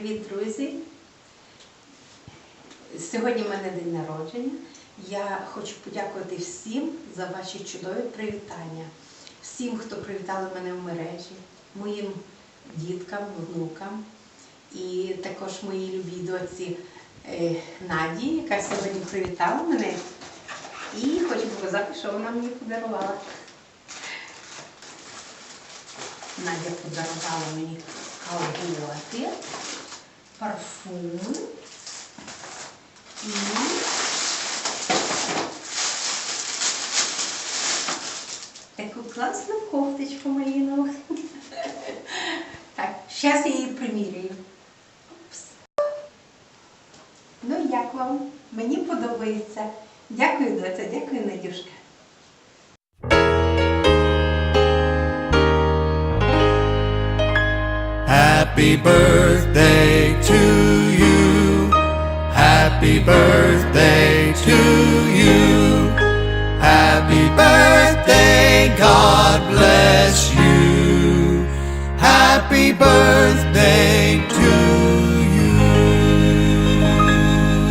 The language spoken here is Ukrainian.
Привіт, друзі! Сьогодні в мене день народження. Я хочу подякувати всім за ваші чудові привітання, всім, хто привітали мене в мережі, моїм діткам, внукам і також моїй любій доці е, Наді, яка сьогодні привітала мене. І хочу показати, що вона мені подарувала. Надя подарувала мені парфуми і таку класну кофточку малинову. Так, зараз я її примірюю. Ну, як вам? Мені подобається. Дякую, доця, дякую, Надюшка. Happy birthday. Happy birthday to you. Happy birthday, God bless you. Happy birthday